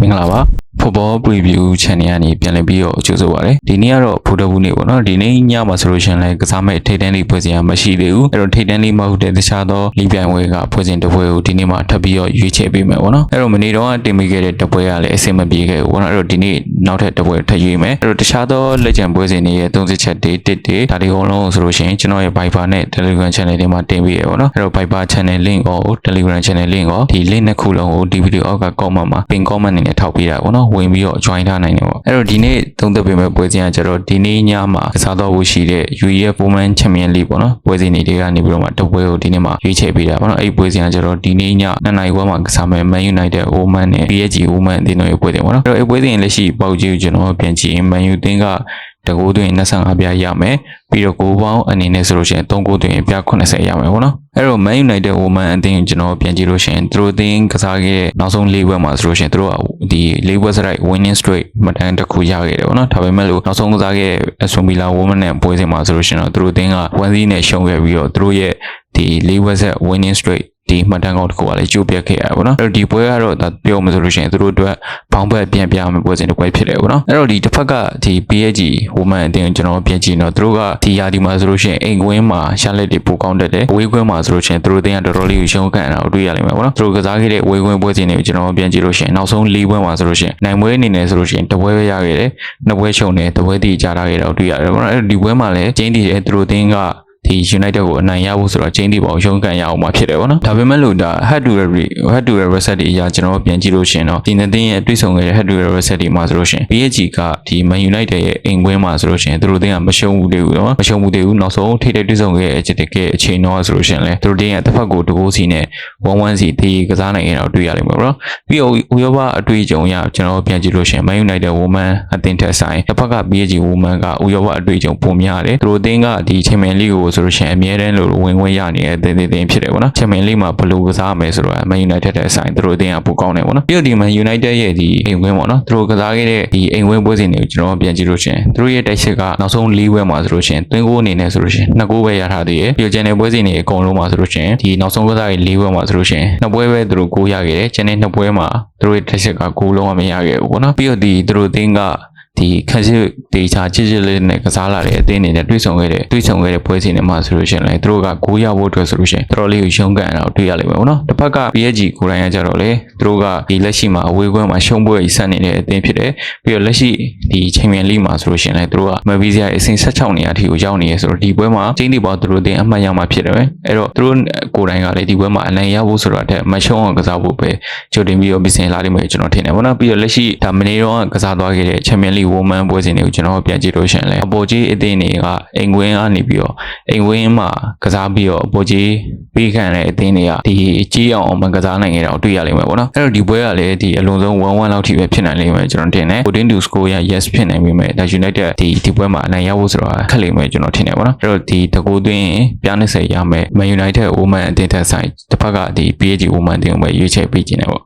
မင်္ဂလာပါ football preview channel ကနေပြန်လည်ပြီးတော့ကြိုဆိုပါရစေဒီနေ့ကတော့ဖူဒဘူးနေ့ပေါ့နော်ဒီနေ့ညမှာဆိုလို့ရှိရင်လည်းကစားမဲ့ထိတ်တန်းလေးဖွဲ့စင်ရမရှိသေးဘူးအဲ့တော့ထိတ်တန်းလေးမဟုတ်တဲ့တခြားသောလီပြိုင်ဝဲကဖွဲ့စင်တစ်ဖွဲ့ကိုဒီနေ့မှာထပ်ပြီးတော့ရွေးချယ်ပေးမယ်ပေါ့နော်အဲ့တော့မနေ့တော့တင်ပေးခဲ့တဲ့တစ်ပွဲကလည်းအဆင်မပြေခဲ့ဘူးပေါ့နော်အဲ့တော့ဒီနေ့နောက်ထပ်တစ်ပွဲထပ်ရွေးမယ်အဲ့တော့တခြားသောလက်ကျန်ပွဲစဉ်တွေရဲ့30ချက်တွေတစ်တွေဒါတွေအကုန်လုံးဆိုလို့ရှိရင်ကျွန်တော်ရဲ့ Viber နဲ့ Telegram channel တွေမှာတင်ပေးရပေါ့နော်အဲ့တော့ Viber channel link ကို Telegram channel link ကိုဒီ link နှစ်ခုလုံးကိုဒီ video အောက်က comment မှာ pin comment အနေနဲ့ထောက်ပေးတာပေါ့နော်ဝင်ပြီးတော့ join ထားနိုင်တယ်ပေါ့အဲ့တော့ဒီနေ့သုံးသပ်ပေးမယ့်ပွဲစဉ်ကကျတော့ဒီနေ့ညမှာကစားတော့ဖို့ရှိတဲ့ UEFA Women Champion League ပေါ့နော်ပွဲစဉ်တွေတွေကနေပြီးတော့မှတစ်ပွဲကိုဒီနေ့မှာရွေးချယ်ပေးတာပေါ့နော်အဲ့ဒီပွဲစဉ်ကကျတော့ဒီနေ့ည2နာရီခွဲမှာကစားမယ့် Man United Women နဲ့ PSG Women အသင်းတို့ရဲ့ပွဲစဉ်ပေါ့နော်အဲ့တော့အဲ့ပွဲစဉ်လက်ရှိပေါက်ကြီးကိုကျွန်တော်ပြန်ကြည့်ရင် Man U အသင်းကတကူသွင်း25ပြားရမယ်ပြီးတော့ကိုပေါင်းအနေနဲ့ဆိုလို့ရှိရင်3ကိုသွင်းပြား80ရမယ်ပေါ့နော် အဲ့တော့ Man United Women အသင်းကိုကျွန်တော်ပြန်ကြည့်လို့ရှိရင်သူတို့အသင်းကစားခဲ့တဲ့နောက်ဆုံး၄ပွဲမှာဆိုလို့ရှိရင်သူတို့ကဒီ၄ပွဲစရိုက် winning streak မတန်းတစ်ခုရခဲ့တယ်ပေါ့နော်ဒါပေမဲ့လို့နောက်ဆုံးကစားခဲ့တဲ့ Aston Villa Women နဲ့ပွဲစဉ်မှာဆိုလို့ရှိရင်တော့သူတို့အသင်းက1-0နဲ့ရှုံးခဲ့ပြီးတော့သူတို့ရဲ့ဒီ၄ပွဲဆက် winning streak ဒီမှတ်တမ်းကောင်းတစ်ခုကလည်းကျိုးပြတ်ခဲ့ရပါဘောနော်အဲ့တော့ဒီပွဲကတော့ဒါပြောမှဆိုလို့ရှိရင်သူတို့အတွက်ဘောင်ဘက်ပြန်ပြမယ်ပွဲစဉ်တစ်ပွဲဖြစ်တယ်ပေါ့နော်အဲ့တော့ဒီတစ်ဖက်ကဒီ PSG woman အတင်းကျွန်တော်ပြန်ကြည့်တော့သူတို့ကဒီယာဒီမှာဆိုလို့ရှိရင်အိမ်ကွင်းမှာရှာလက်တွေပိုကောင်းတက်တယ်ဝေးကွင်းမှာဆိုလို့ရှိရင်သူတို့အတင်းကတော်တော်လေးကိုရှုံးကန်တာကိုတွေ့ရလိမ့်မယ်ပေါ့နော်သူတို့ကစားခဲ့တဲ့ဝေးကွင်းပွဲစဉ်တွေကိုကျွန်တော်ပြန်ကြည့်လို့ရှိရင်နောက်ဆုံး၄ပွဲမှာဆိုလို့ရှိရင်နိုင်ပွဲအနေနဲ့ဆိုလို့ရှိရင်တစ်ပွဲပဲရခဲ့တယ်နှစ်ပွဲရှုံးတယ်တစ်ပွဲတည်ကြတာခဲ့တာကိုတွေ့ရတယ်ပေါ့နော်အဲ့တော့ဒီပွဲမှာလည်းကျင်းတည်တယ်သူတို့အတင်းက ဒီ United ကိုအနိုင်ရဖို့ဆိုတော့ချင်းတီပေါရုံးကန်ရအောင်မှာဖြစ်တယ်ပေါ့နော်ဒါပေမဲ့လို့ဒါ head to head head to head reset တွေအရာကျွန်တော်ပြန်ကြည့်လို့ရှိရင်တော့ဒီနှစ်သင်းရဲ့တွေ့ဆုံခဲ့တဲ့ head to head reset တွေမှာဆိုလို့ရှိရင် PSG ကဒီ Man United ရဲ့အိမ်ကွင်းမှာဆိုလို့ရှိရင်သူတို့တင်းကမရှုံးဘူးသေးဘူးနော်မရှုံးဘူးသေးဘူးနောက်ဆုံးထိတဲ့တွေ့ဆုံခဲ့တဲ့အချိန်တကယ်အချိန်တော့ဆိုလို့ရှိရင်လည်းသူတို့တင်းရဲ့တစ်ဖက်ကိုတကိုးစီနဲ့1-1စီတေးကစားနိုင်ရတော့တွေ့ရလိမ့်မယ်ပေါ့နော်ပြီးတော့ဥရောပအတွေ့အကြုံရကျွန်တော်ပြန်ကြည့်လို့ရှိရင် Man United Women အသင်းထက်ဆိုင်တစ်ဖက်က PSG Women ကဥရောပအတွေ့အကြုံပုံများတယ်သူတို့တင်းကဒီ Champions League ကိုဆိုလို့ရှိရင်အမြဲတမ်းလို့ဝင်ဝင်ရနေတဲ့တင်းတင်းဖြစ်တယ်ပေါ့နော် Champions League မှာဘယ်လိုကစားမယ်ဆိုတော့ Man United တဲ့ဆိုင်သူတို့အတင်းကပိုကောင်းတယ်ပေါ့နော်ပြီးတော့ဒီ Man United ရဲ့ဒီအိမ်ဝင်းပေါ့နော်သူတို့ကစားခဲ့တဲ့ဒီအိမ်ဝင်းပွဲစဉ်တွေကိုကျွန်တော်ပြန်ကြည့်လို့ရှိရင်သူတို့ရဲ့တိုက်စစ်ကနောက်ဆုံး၄ပွဲမှာဆိုလို့ရှိရင်သွင်းကိုအနေနဲ့ဆိုလို့ရှိရင်နှစ်ကိုပဲရထားသေးတယ်ပြီးတော့ကျန်တဲ့ပွဲစဉ်တွေအကုန်လုံးမှာဆိုလို့ရှိရင်ဒီနောက်ဆုံးကစားရဲ့၄ပွဲမှာဆိုလို့ရှိရင်နှစ်ပွဲပဲသူတို့ကိုရခဲ့တယ်ကျန်တဲ့နှစ်ပွဲမှာသူတို့ရဲ့တိုက်စစ်ကကိုလုံးဝမရခဲ့ဘူးပေါ့နော်ပြီးတော့ဒီသူတို့အတင်းက ဒီခက်စစ်ဒေချာချစ်ချစ်လေးနဲ့ကစားလာတဲ့အသင်းတွေနဲ့တွေ့ဆုံခဲ့တဲ့တွေ့ဆုံခဲ့တဲ့ပွဲစဉ်တွေမှာဆိုလို့ရှိရင်လည်းသူတို့ကကိုးရဖို့အတွက်ဆိုလို့ရှိရင်တော်တော်လေးကိုရှုံးကန်တာကိုတွေ့ရလိမ့်မယ်ပေါ့နော်တစ်ဖက်က PSG ကိုယ်တိုင်ကကြတော့လေသူတို့ကဒီလက်ရှိမှာအဝေးကွင်းမှာရှုံးပွဲကြီးဆက်နေတဲ့အသင်းဖြစ်တယ်ပြီးတော့လက်ရှိဒီ Champions League မှာဆိုလို့ရှိရင်လည်းသူတို့ကမဗီဇီယာအဆင့်16နေရာထိကိုရောက်နေရဆိုတော့ဒီပွဲမှာကျင်းတီပေါ်သူတို့အသင်းအမှတ်ရမှာဖြစ်တယ်ပဲအဲ့တော့သူတို့ကိုယ်တိုင်ကလည်းဒီပွဲမှာအနိုင်ရဖို့ဆိုတော့တဲ့မရှုံးအောင်ကစားဖို့ပဲကြိုတင်ပြီးတော့ပြင်ဆင်လာလိမ့်မယ်ကျွန်တော်ထင်တယ်ပေါ့နော်ပြီးတော့လက်ရှိဒါမနေ့တော့ကစားသွားခဲ့တဲ့ Champions League Women ပွဲစဉ်တွေကိုကျွန်တော်ပြန်ကြည့်လို့ရှိရင်လည်းအပေါ်ကြီးအသင်းတွေကအိမ်ကွင်းကနေပြီးတော့အိမ်ဝင်းမှာကစားပြီးတော့အပေါ်ကြီးပေးခံတဲ့အသင်းတွေကဒီကြီးအောင်အောင်မကစားနိုင်ကြတော့တွေ့ရလိမ့်မယ်ပေါ့နော်အဲ့တော့ဒီပွဲကလည်းဒီအလုံးစုံ1-1လောက်ထိပဲဖြစ်နိုင်လိမ့်မယ်ကျွန်တော်ထင်တယ်14 to score ရ yes ဖြစ်နိုင်ပြီမဲ့ဒါ United ဒီဒီပွဲမှာအနိုင်ရဖို့ဆိုတော့ခက်လိမ့်မယ်ကျွန်တော်ထင်တယ်ပေါ့နော်အဲ့တော့ဒီတကူသွင်းပြား20ရမယ် Man United Women အသင်းထက်ဆိုင်တစ်ဖက်ကဒီ PSG Women အသင်းကိုပဲရွေးချယ်ပေးခြင်းတယ်ပေါ့